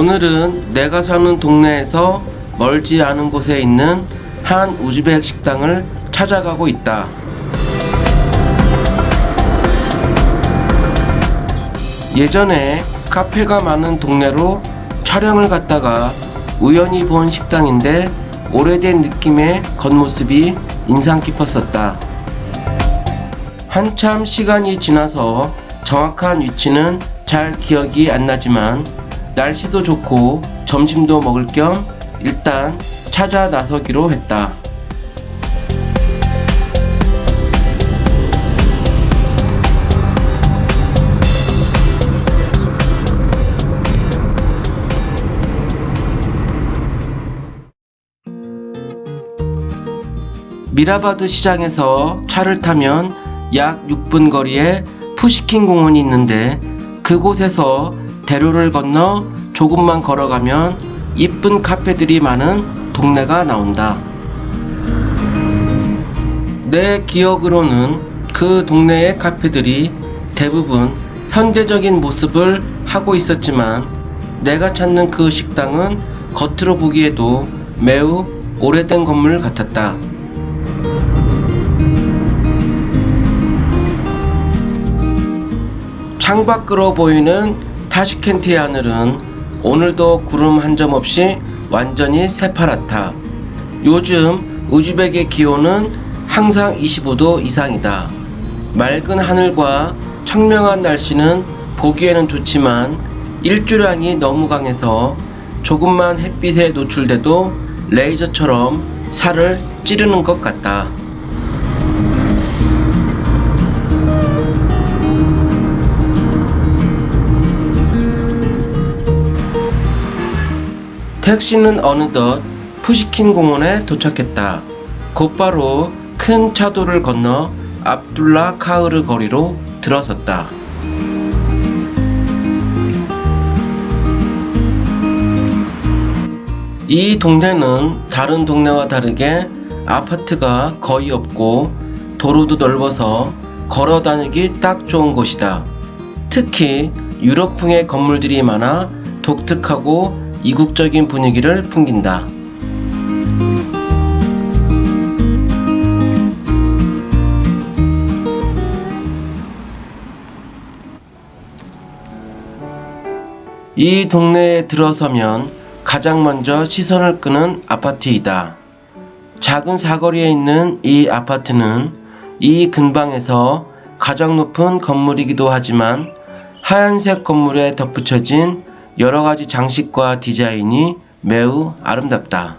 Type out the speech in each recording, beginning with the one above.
오늘은 내가 사는 동네에서 멀지 않은 곳에 있는 한 우즈벡 식당을 찾아가고 있다. 예전에 카페가 많은 동네로 촬영을 갔다가 우연히 본 식당인데 오래된 느낌의 겉모습이 인상 깊었었다. 한참 시간이 지나서 정확한 위치는 잘 기억이 안 나지만 날씨도 좋고 점심도 먹을 겸 일단 찾아 나서기로 했다. 미라바드 시장에서 차를 타면 약 6분 거리에 푸시킨 공원이 있는데 그곳에서 대로를 건너 조금만 걸어가면 이쁜 카페들이 많은 동네가 나온다. 내 기억으로는 그 동네의 카페들이 대부분 현대적인 모습을 하고 있었지만 내가 찾는 그 식당은 겉으로 보기에도 매우 오래된 건물 같았다. 창밖으로 보이는 타시켄트의 하늘은 오늘도 구름 한 점 없이 완전히 새파랗다. 요즘 우즈벡의 기온은 항상 25도 이상이다. 맑은 하늘과 청명한 날씨는 보기에는 좋지만 일조량이 너무 강해서 조금만 햇빛에 노출돼도 레이저처럼 살을 찌르는 것 같다. 택시는 어느덧 푸시킨 공원에 도착했다. 곧바로 큰 차도를 건너 압둘라 카흐르 거리로 들어섰다. 이 동네는 다른 동네와 다르게 아파트가 거의 없고 도로도 넓어서 걸어 다니기 딱 좋은 곳이다. 특히 유럽풍의 건물들이 많아 독특하고 이국적인 분위기를 풍긴다. 이 동네에 들어서면 가장 먼저 시선을 끄는 아파트이다. 작은 사거리에 있는 이 아파트는 이 근방에서 가장 높은 건물이기도 하지만 하얀색 건물에 덧붙여진 여러 가지 장식과 디자인이 매우 아름답다.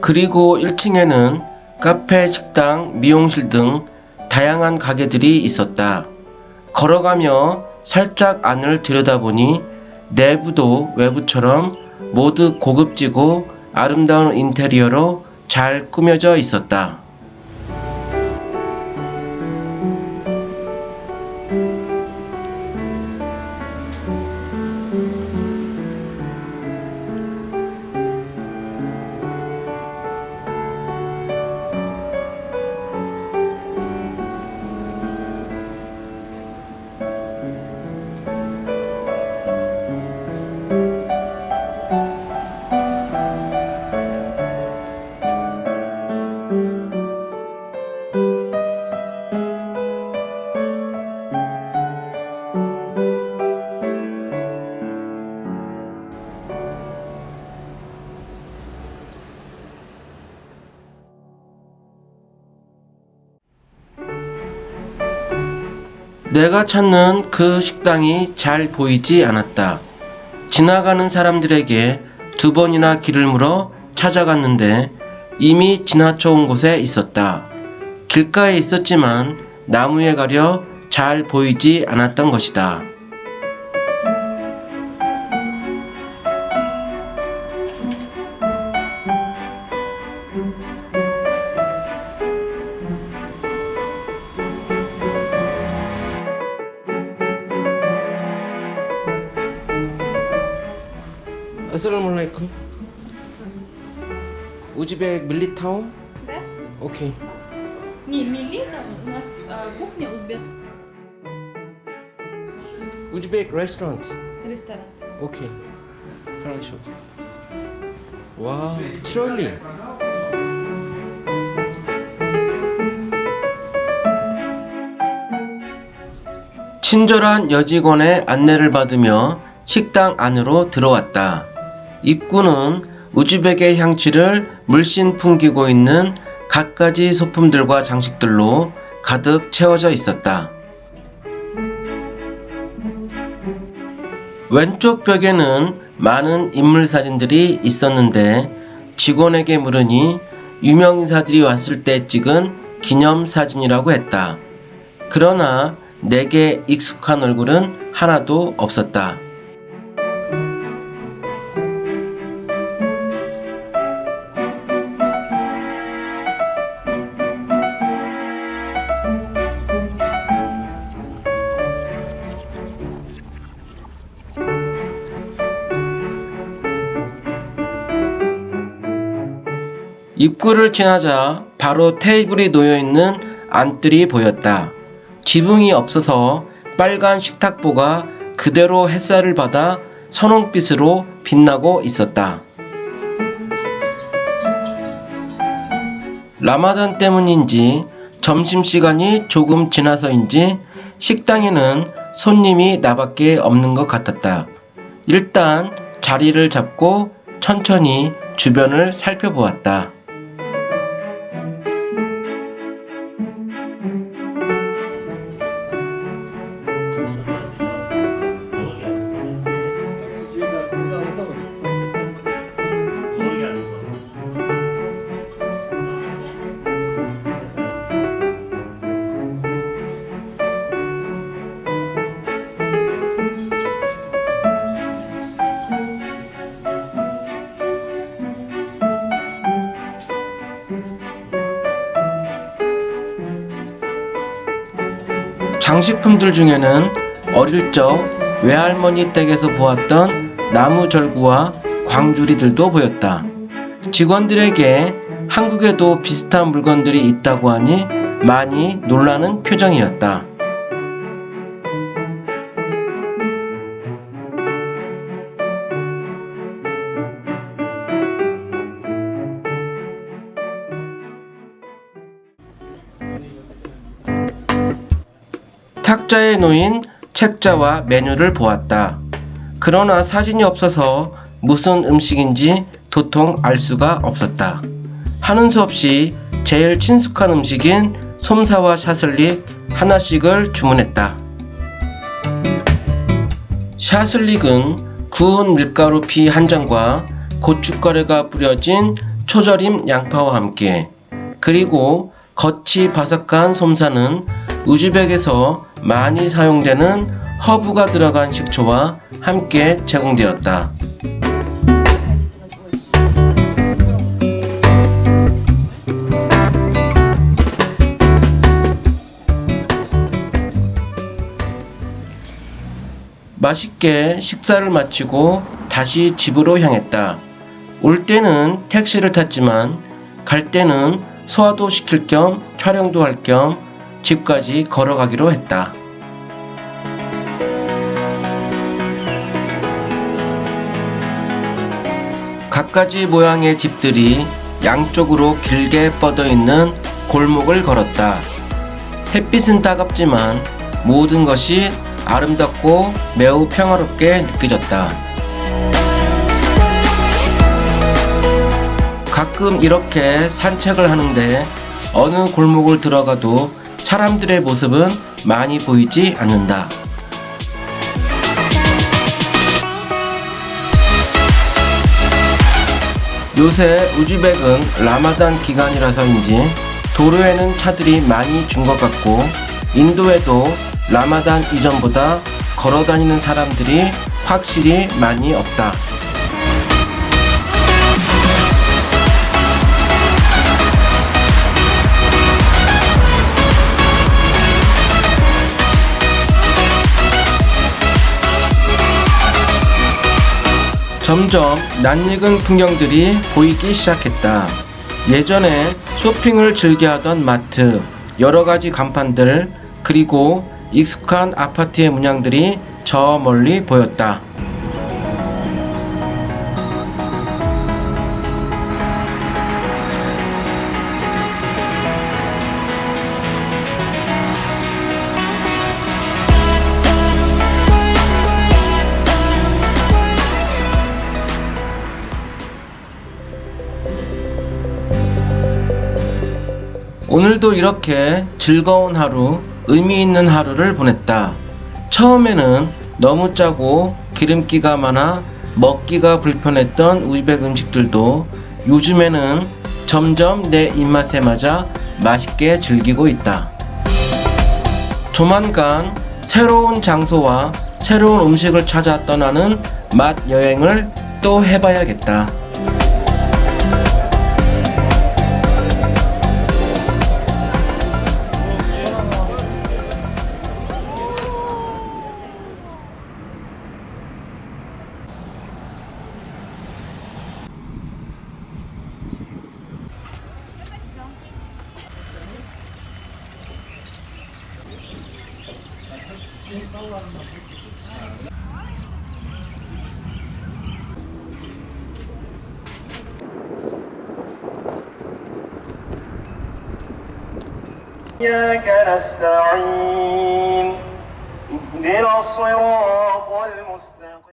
그리고 1층에는 카페, 식당, 미용실 등 다양한 가게들이 있었다. 걸어가며 살짝 안을 들여다보니 내부도 외부처럼 모두 고급지고 아름다운 인테리어로 잘 꾸며져 있었다. 내가 찾는 그 식당이 잘 보이지 않았다. 지나가는 사람들에게 두 번이나 길을 물어 찾아갔는데 이미 지나쳐 온 곳에 있었다. 길가에 있었지만 나무에 가려 잘 보이지 않았던 것이다. 아스라말라이쿰 Узбек Миллитаун? Да? Окей. Не, мили там у нас а, кухня узбекская. Узбек restaurant. Ресторан. 오케이. хорошо. 와, 트롤리. 친절한 여직원의 안내를 받으며 식당 안으로 들어왔다. 입구는 우즈벡의 향취를 물씬 풍기고 있는 갖가지 소품들과 장식들로 가득 채워져 있었다. 왼쪽 벽에는 많은 인물 사진들이 있었는데 직원에게 물으니 유명 인사들이 왔을 때 찍은 기념 사진이라고 했다. 그러나 내게 익숙한 얼굴은 하나도 없었다. 입구를 지나자 바로 테이블이 놓여 있는 안뜰이 보였다. 지붕이 없어서 빨간 식탁보가 그대로 햇살을 받아 선홍빛으로 빛나고 있었다. 라마단 때문인지 점심시간이 조금 지나서인지 식당에는 손님이 나밖에 없는 것 같았다. 일단 자리를 잡고 천천히 주변을 살펴보았다. 장식품들 중에는 어릴 적 외할머니 댁에서 보았던 나무 절구와 광주리들도 보였다. 직원들에게 한국에도 비슷한 물건들이 있다고 하니 많이 놀라는 표정이었다. 탁자에 놓인 책자와 메뉴를 보았다. 그러나 사진이 없어서 무슨 음식인지 도통 알 수가 없었다. 하는 수 없이 제일 친숙한 음식인 솜사와 샤슬릭 하나씩을 주문했다. 샤슬릭은 구운 밀가루 피한 잔과 고춧가루가 뿌려진 초절임 양파와 함께 그리고 겉이 바삭한 솜사는 우즈벡에서 많이 사용되는 허브가 들어간 식초와 함께 제공되었다. 맛있게 식사를 마치고 다시 집으로 향했다. 올 때는 택시를 탔지만 갈 때는 소화도 시킬 겸 촬영도 할 겸 집까지 걸어가기로 했다. 갖가지 모양의 집들이 양쪽으로 길게 뻗어 있는 골목을 걸었다. 햇빛은 따갑지만 모든 것이 아름답고 매우 평화롭게 느껴졌다. 가끔 이렇게 산책을 하는데 어느 골목을 들어가도 사람들의 모습은 많이 보이지 않는다. 요새 우즈벡은 라마단 기간이라서인지 도로에는 차들이 많이 준 것 같고 인도에도 라마단 이전보다 걸어 다니는 사람들이 확실히 많이 없다. 점점 낯익은 풍경들이 보이기 시작했다. 예전에 쇼핑을 즐겨하던 마트, 여러 가지 간판들, 그리고 익숙한 아파트의 문양들이 저 멀리 보였다. 오늘도 이렇게 즐거운 하루, 의미 있는 하루를 보냈다. 처음에는 너무 짜고 기름기가 많아 먹기가 불편했던 우즈벡 음식들도 요즘에는 점점 내 입맛에 맞아 맛있게 즐기고 있다. 조만간 새로운 장소와 새로운 음식을 찾아 떠나는 맛 여행을 또 해봐야겠다. إياك نستعين اهدنا الصراط